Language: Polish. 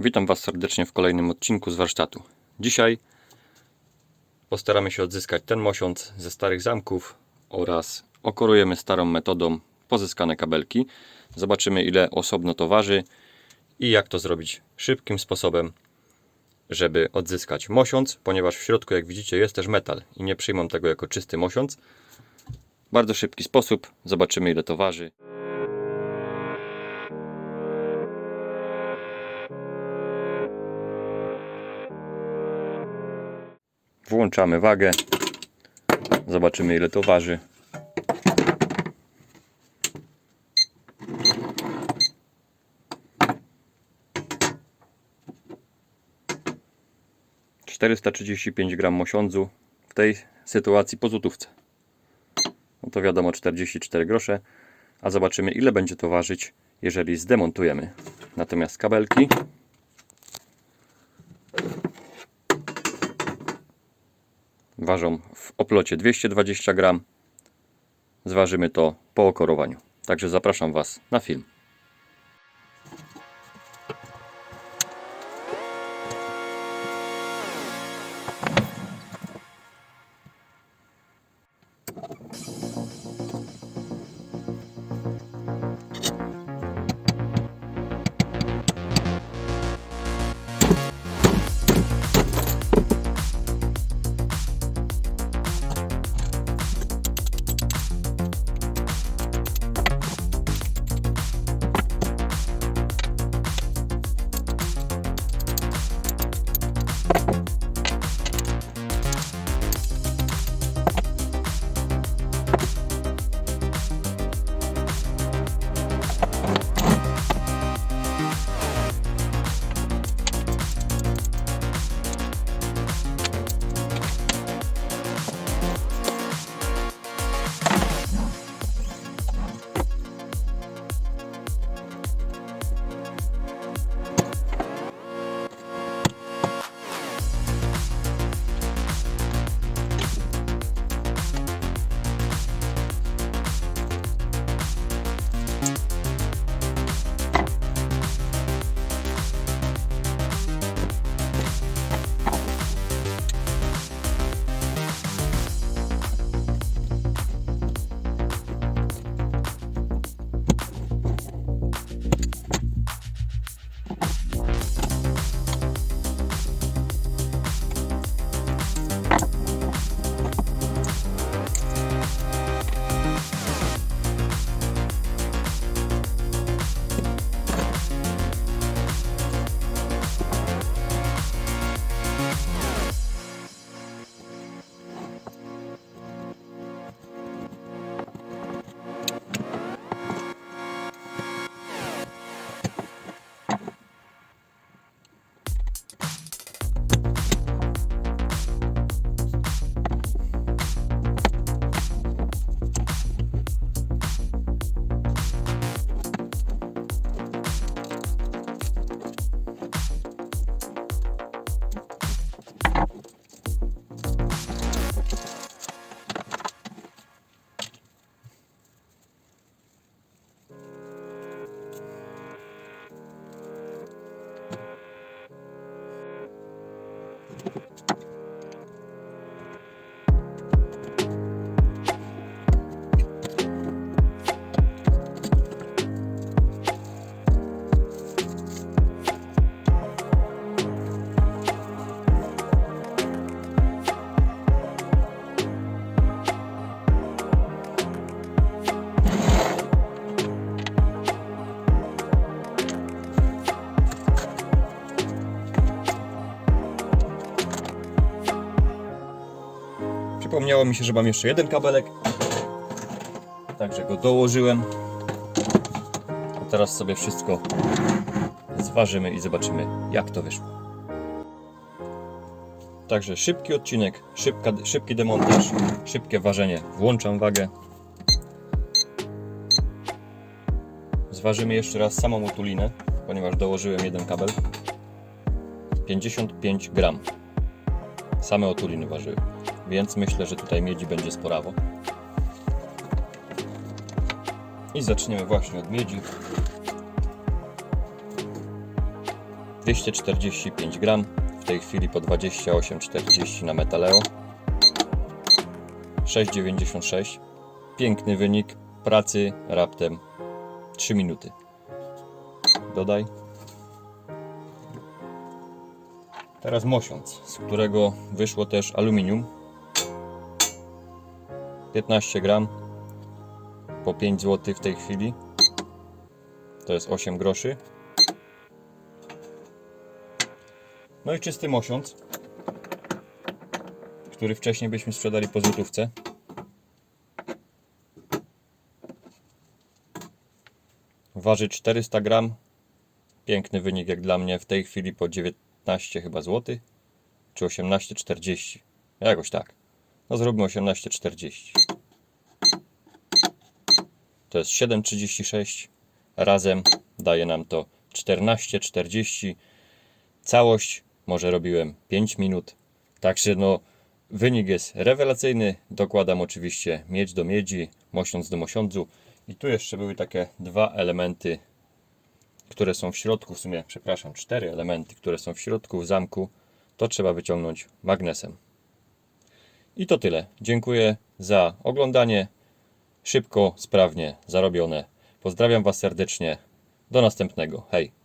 Witam Was serdecznie w kolejnym odcinku z warsztatu. Dzisiaj postaramy się odzyskać ten mosiąc ze starych zamków oraz okorujemy starą metodą pozyskane kabelki. Zobaczymy ile osobno to waży i jak to zrobić szybkim sposobem, żeby odzyskać mosiąc, ponieważ w środku jak widzicie jest też metal i nie przyjmą tego jako czysty mosiąc. Bardzo szybki sposób, zobaczymy ile to waży. Włączamy wagę. Zobaczymy ile to waży. Czterysta trzydzieści pięć gram mosiądzu w tej sytuacji po złotówce. No to wiadomo 44 grosze. A zobaczymy ile będzie to ważyć, jeżeli zdemontujemy. Natomiast kabelki ważą w oplocie 220 gram. Zważymy to po okorowaniu. Także zapraszam Was na film. you Przypomniało mi się, że mam jeszcze jeden kabelek. Także go dołożyłem. A teraz sobie wszystko zważymy i zobaczymy, jak to wyszło. Także szybki odcinek, szybka, szybki demontaż, szybkie ważenie. Włączam wagę. Zważymy jeszcze raz samą otulinę, ponieważ dołożyłem jeden kabel. 55 gram. Same otuliny ważyły, więc myślę, że tutaj miedzi będzie sporawo. I zaczniemy właśnie od miedzi. 245 gram, w tej chwili po 28,40 na Metaleo. 6,96. Piękny wynik pracy raptem 3 minuty. Dodaj. Teraz mosiąc, z którego wyszło też aluminium. 15 gram po 5 zł w tej chwili. To jest 8 groszy. No i czysty mosiąc, który wcześniej byśmy sprzedali po złotówce. Waży 400 gram. Piękny wynik jak dla mnie w tej chwili po 19 chyba złotych, czy 18,40. Jakoś tak. No zróbmy 18,40. To jest 7,36. Razem daje nam to 14,40. Całość może robiłem 5 minut. Także no wynik jest rewelacyjny. Dokładam oczywiście miedź do miedzi, mosiąc do mosiądzu. I tu jeszcze były takie dwa elementy, które są w środku, w sumie, przepraszam, cztery elementy, które są w środku w zamku. To trzeba wyciągnąć magnesem. I to tyle. Dziękuję za oglądanie. Szybko, sprawnie zarobione. Pozdrawiam Was serdecznie. Do następnego. Hej!